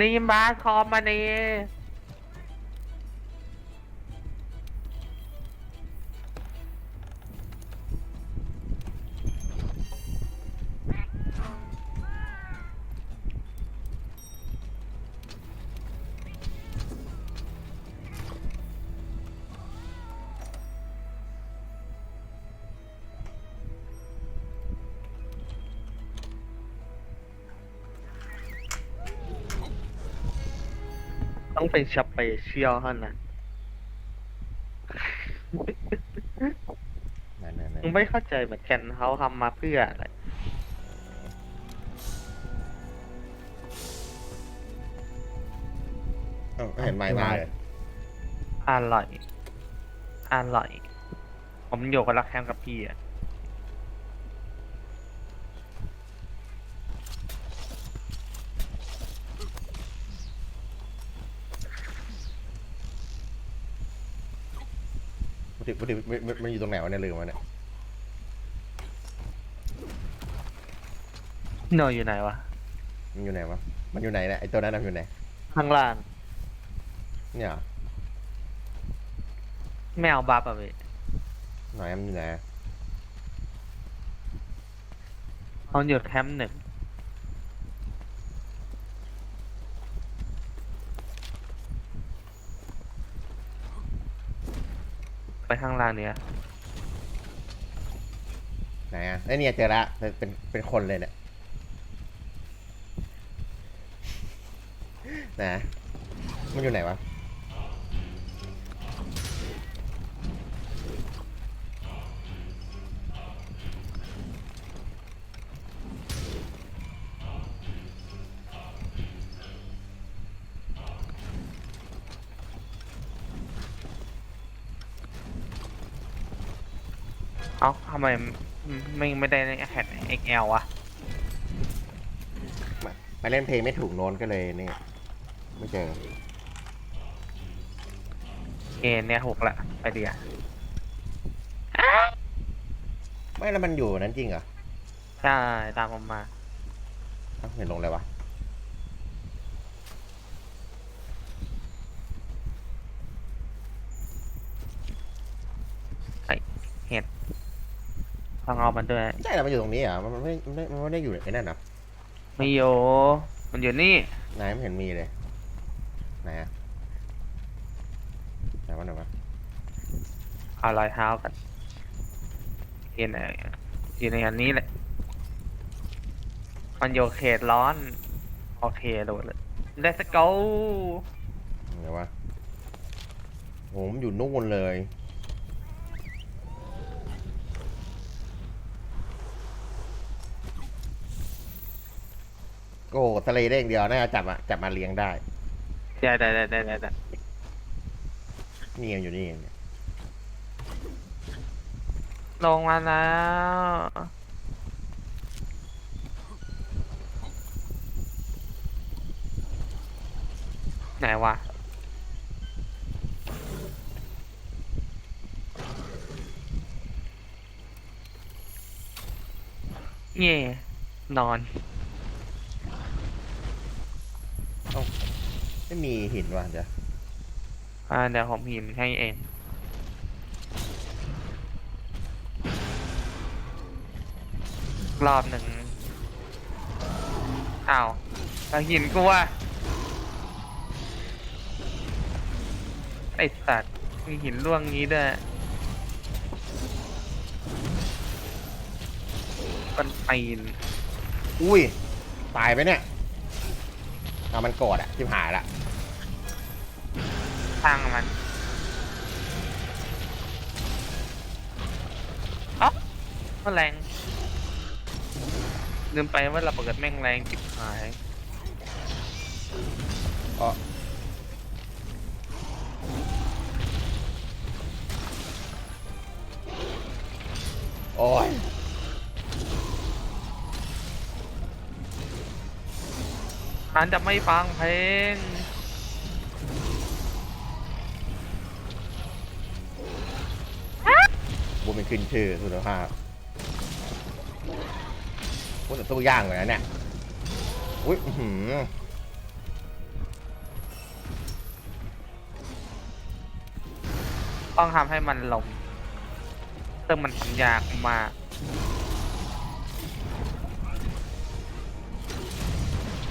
รีมบาสคอมมานี่ เป็นสเปเชียลเท่านั้นนั่นนั่นนั่นมึงไม่เข้าใจเหมือนกันเขาทำมาเพื่ออะไร เอ้าเห็นไม้มาเลยอร่อย อร่อย ผมอยู่กับรักแคมกับพี่อะ มันถึงมันถึงมันมันมันอยู่ตรงไหนวะเนี่ยลืมวะเนี่ยโนอยู่ไหนวะ มันอยู่ไหนวะมันอยู่ไหนเนี่ยไอตัวนั้นมันอยู่ไหนข้างล่างเนี่ยเหรอไม่เอาบัฟอะพี่ไหนมันอยู่ไหนเขาอยู่แคมป์หนึ่ง ข้างล่างเนี้ยไหนอะไอเนี่ยเจอละเป็นเป็นเป็นคนเลยเนี่ยนะมันอยู่ไหนวะ ทำไมไม่ไม่ได้ในแฮด XL วะมามาเล่นเพลงไม่ถูกโน้นก็เลยนี่ไม่เจอเอเนี่ยหกละไปเดียวไม่แล้วมันอยู่นั้นจริงเหรอใช่ตามผมมาเอ้าเห็นลงเลยวะ เห็ด ต้องเอามันด้วยใช่แล้วมันอยู่ตรงนี้เหรอมันมันไม่มันไม่มันไม่ได้อยู่ไอ้นั่นเหรอไม่โย มันอยู่นี่ ไหนไม่เห็นมีเลยไหนอะไหนวะไหนวะเอารอยเท้ากันเห็นไหนอยู่ในอันนี้แหละ มันอยู่เขตร้อน โอเคโดดเลย let's go ไหนวะโหมนอยู่นู่นเลย โอ้ทะเลได้อย่างเดียวน่าจะจับอะจับมาเลี้ยงได้ได้ได้ได้ได้ได้ได้นี่มันอยู่นี่เองเนี่ยลงมาแล้ว ไหนวะ เย่นอน ไม่มีหินว่ะเดี๋ยวอ่าเดี๋ยวผมพิมพ์ให้เอง รอบหนึ่งอ้าวแล้วหินกูว่า ไอสัตว์มีหินร่วงงี้ด้วยกันปีนอุ้ย ตายไปเนี่ย เอามันโกรธอะชิบหายละทางมันอ๊ะมันแรง ลืมไปว่าระเบิดแม่งแรงจิบหายอ๋อโอ้ย ฉันจะไม่ฟังเพลง บูมเป็นขึ้นชื่อสุดณภาพพูดแต่ตู้ย่างเลยนะเนี่ย อุ้ยหือต้องทำให้มันลงซึ่งมันทยากมาก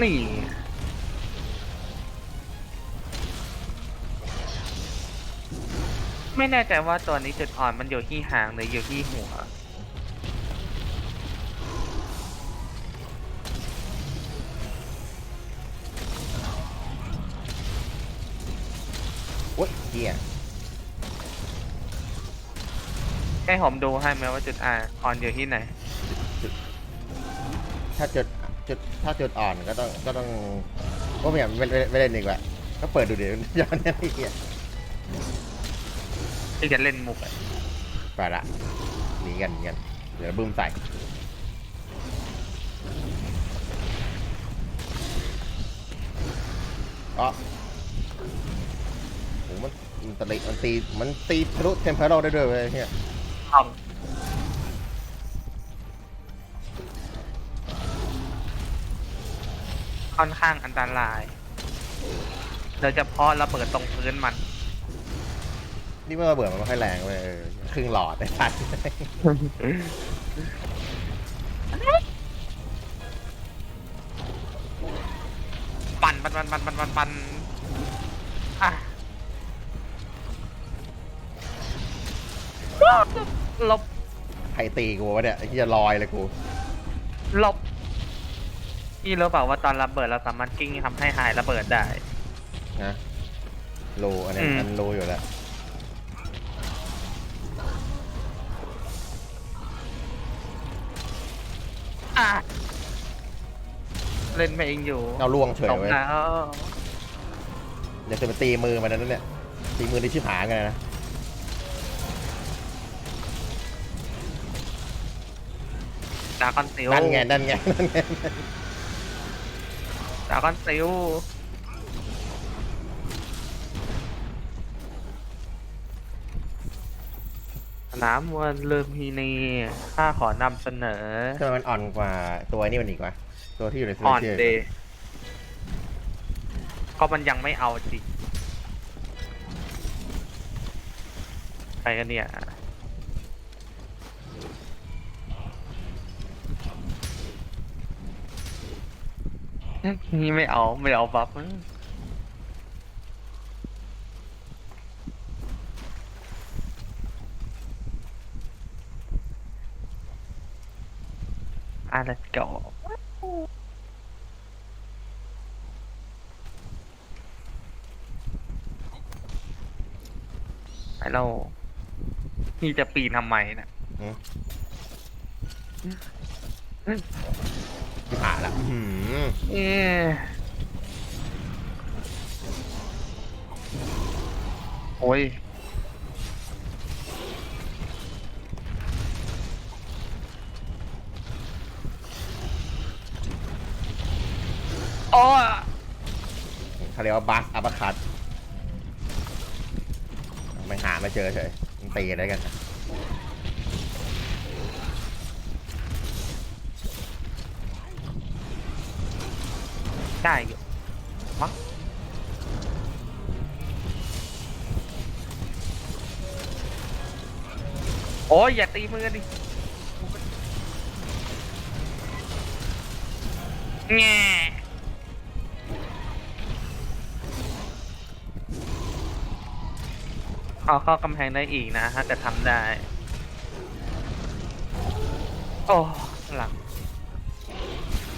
นี่ไม่แน่ใจว่าตัวนี้จุดอ่อนมันอยู่ที่หางหรืออยู่ที่หัว โอ๊ยเฮียให้ผมดูให้ไหมว่าจุดอ่อนอยู่ที่ไหน ถ้าจุด จุดถ้าจุดอ่อนก็ต้องก็ต้องก็ไม่อยากไม่ไม่ไม่เล่นอีกละก็เปิดดูเดี๋ยวย้อนเนี่ยไอ้เฮียที่จะเล่นมุกอะไปละหนีกันหนีกันเดี๋ยวบึ้มใส่อ๋อโหมันมันตีมันตีมันตีทะลุเทมเพลได้ด้วยเว้ยเฮียเอ ค่อนข้างอันตรายโดยเฉพาะระเบิดตรงพื้นมัน นี่เมื่อระเบิดมันไม่ค่อยแรงเว้ยเออครึ่งหลอดไอ้สัสปั่นปั่นปั่นปั่นปั่นปั่นปั่นอะลบ ใครตีกูวะเนี่ยไอ้เหี้ยลอยเลยกูลบ พี่รู้เปล่าว่าตอนระเบิดเราสามารถกิ้งทำให้หายระเบิดได้ นะโลอันนี้อืมอันโลอยู่แล้วอะเล่นไปเองอยู่เอาล่วงเฉยตกเว้ยแล้ว เดี๋ยวจะไปตีมือมันนั่นเนี่ยตีมือที่ชิบหายกันนะดากอนซิลนั่นไงนั่นไงนั่นไง ดากอนซิลสนามมวยเริ่มพีนีข้าขอนำเสนอ ทำไมมันอ่อนกว่าตัวนี้มันอีกวะ ตัวที่อยู่ในโซอ่อนเชียลเดย์ก็มันยังไม่เอาจริงไปกันเนี่ย นี่ไม่เอาไม่เอาบัฟอะ let's go ไปเรานี่จะปีนทำไมเนะ ชิบหายละอื้อหือเอ๊ะโอ้ยโอ้ยเขาเรียกว่าบัสอัปคัตไม่หาไม่เจอเฉยมันตีอะไรกัน ได้อยู่มั้งโอ้ยอย่าตีมือดิแง่เอาเข้ากำแพงได้อีกนะถ้าจะทำได้ โอ้ หลัง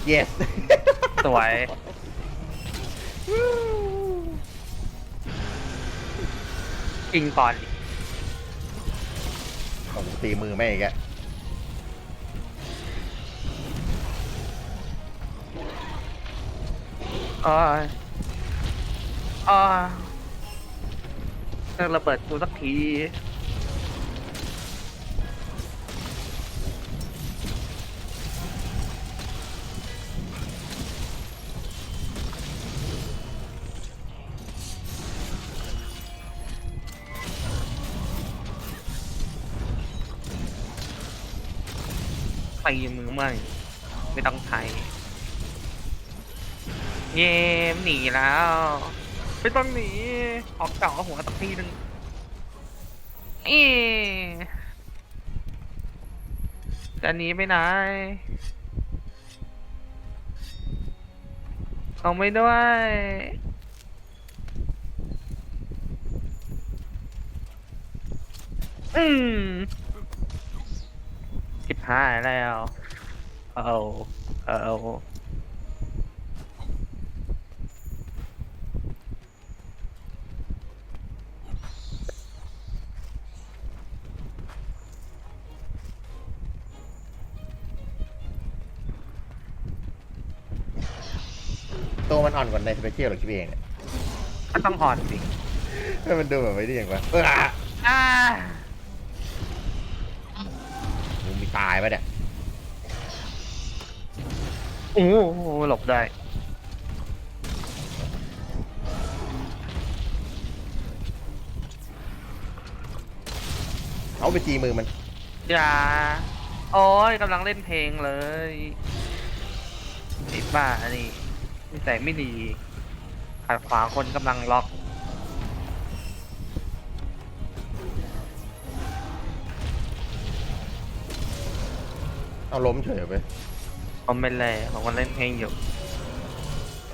yes สวย กิงก่อนดิโอ้โหตีมือไม่อีกอะอ๋อยอ๋อเลิกระเบิดกูสักที ตีมือไม่ไม่ต้องใช้เย่หนีแล้วไม่ต้องหนีออกเก่าหัวตักทีหนึ่งอีจะหนีไปไหนเอาไม่ด้วยอืม หายแล้วเอาเอาตัวมันอ่อนกว่าในสเปเชียลหรือคิดเองเนี่ยก็ต้องอ่อนสิให้มันดูแบบไม่ได้อย่างวะเอออ่ามึงมี ตายปะเนี่ยโอ้โหหลบได้ เอาไปจีมือมัน อย่า โอ้ยกำลังเล่นเพลงเลยไอ้บ้านี่นิสัยไม่ดีขัดขวางคนกำลังล็อก เอาล้มเฉยไปผมเป็นเลยผมก็เล่นเพลงอยู่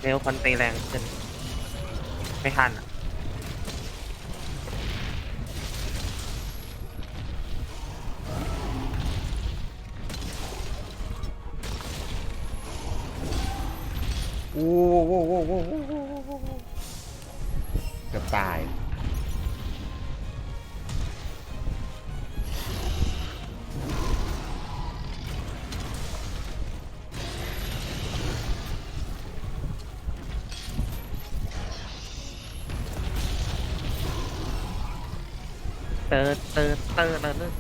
เร็วพันตีแรงขึ้นไม่ทันอะโอ้ เติร์ดเติร์ดเติร์ดเติร์ด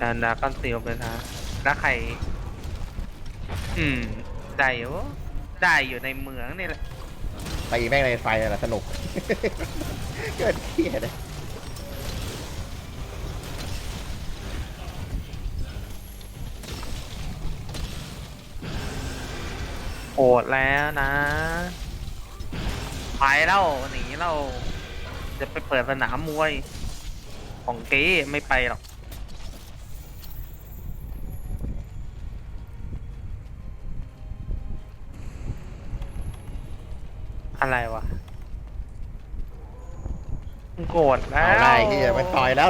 ดานดาก้อนซีลไปนะแล้วใคร อืม ได้อยู่ได้อยู่ในเมืองนี่แหละ ตีแม่งในไฟนั่นแหละสนุก เกิดเที่ยเลย หดแล้วนะ ไปแล้วหนีเรา จะไปเปิดสนามมวย ของเก๊ไม่ไปหรอก อะไรวะโกรธแล้วเอาได้ที่ไม่ต่อยแล้ว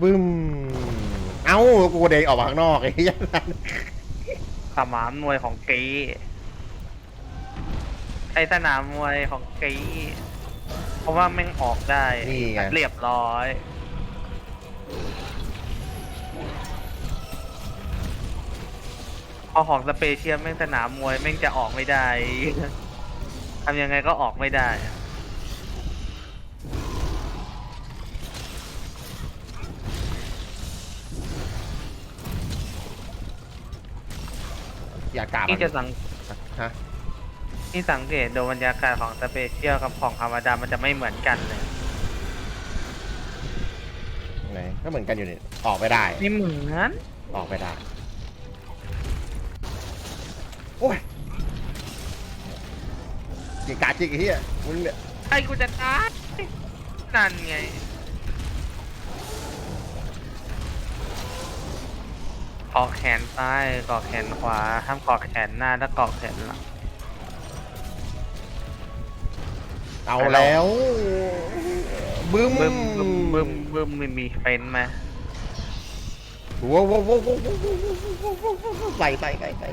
บึ้มเอ้า กูเดงออกมาข้างนอกไอ้เหี้ยนั่นสนามมวยของเก๊ไอสนามมวยของเก๊เพราะว่าแม่งออกได้นี่ไง เรียบร้อย พอของสเปเชียลแม่งสนามมวยแม่งจะออกไม่ได้ ทำยังไงก็ออกไม่ได้อะ อยากกราบนี่จะสังฮะนี่สังเกตดูบรรยากาศของสเปเชียลกับของธรรมดามันจะไม่เหมือนกันเลยไหนก็เหมือนกันอยู่นี่ออกไม่ได้ไม่เหมือนออกไม่ได้โอ้ยจิกกาจิกไอ้เฮียมึงเนี่ยไอ้กูจะตายนั่นไง เกาะแขนซ้ายเกาะแขนขวาห้ามเกาะแขนหน้าถ้าเกาะแขนหลังเอาแล้วบึ้มบึ้มบึ้มบึ้มบึ้มไม่มีเฟ้นไหมว้าวว้าวว้าวว้าวว้าวว้าวใส่ใส่ใส่ใส่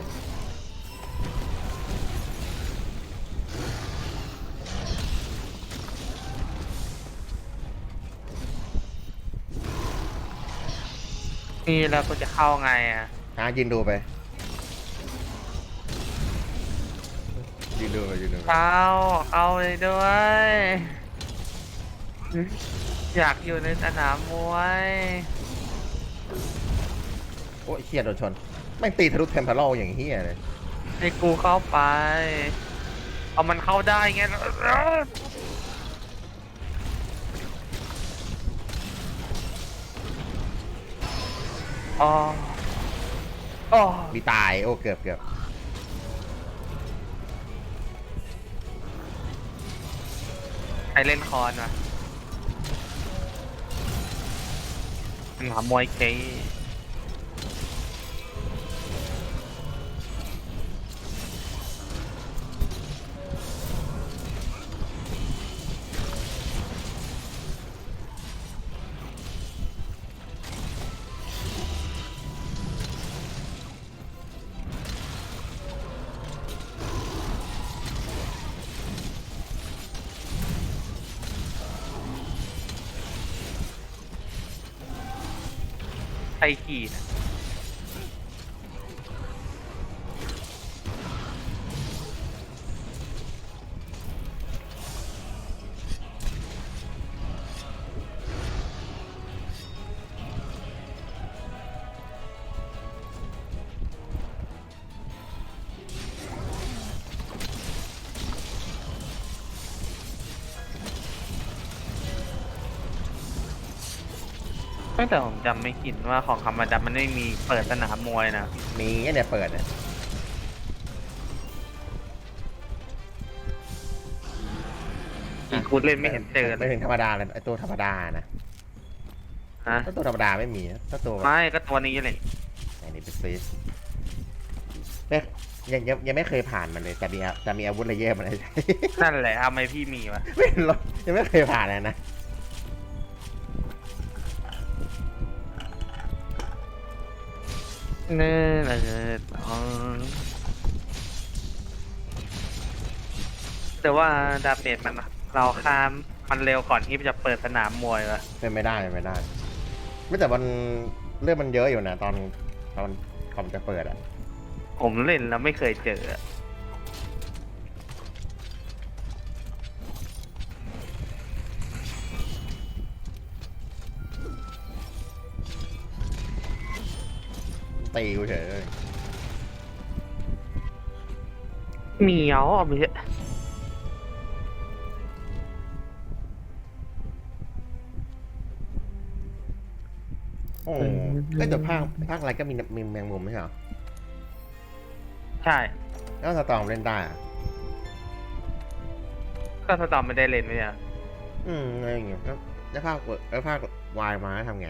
นี่แล้วกูจะเข้าไงอะฮะยืนดูไปยืนดูไปยืนดูไปเข้าเข้าเลยด้วย อยากอยู่ในสนามมวยโอ้ยเฮียโดนชนแม่งตีทะลุเทมเพลลอย่างเฮียเลยให้กูเข้าไป เอามันเข้าได้ไง อ๋ออ๋อมีตายโอ้เกือบเกือบใครเล่นคอนวะหามวยเค ไอขี่นะ แต่ผมจำไม่ผิดว่าของคำมาดับมันไม่มีเปิดสนามมวยนะมีไอ้เนี่ยเปิดเนี่ยอีกคูดเล่นไม่เห็นเจอเลไม่ยถึงธรรมดาเลยไอ้ตัวธรรมดานะฮะถ้าตัวธรรมดาไม่มีนะถ้าตัวแบบไม่ก็ตัวนี้เลยไหนนี่เป็นซีสไม่ยังยังยังไม่เคยผ่านมันเลยแต่มีอะแต่มีอาวุธอะไรเยอะมันเลย นั่นแหละทำไมพี่มีวะ ไม่รู้ยังไม่เคยผ่านเลยนะ เนื้อเลยอ๋อแต่ว่าดาเมจมันอะเราข้ามมันเร็วก่อนที่จะเปิดสนามมวยวะเป็นไม่ได้เป็นไม่ได้ ไม่แต่มันเรื่องมันเยอะอยู่นะตอนตอนคอมจะเปิดอะผมเล่นแล้วไม่เคยเจออะ ตีกูเฉยเลยเหมียวเอาไปเถอะโอ้โหเอ้ยแต่ภาคภาคอะไรก็มีมีแมงมุมไม่ใช่เหรอใช่ แล้วสตอมเล่นได้อะก็สตอมไม่ได้เล่นไม่ใช่เหรออืมอะไรอย่างเงี้ยแล้วแล้วภาคเปิดแล้วภาควายมาทำไง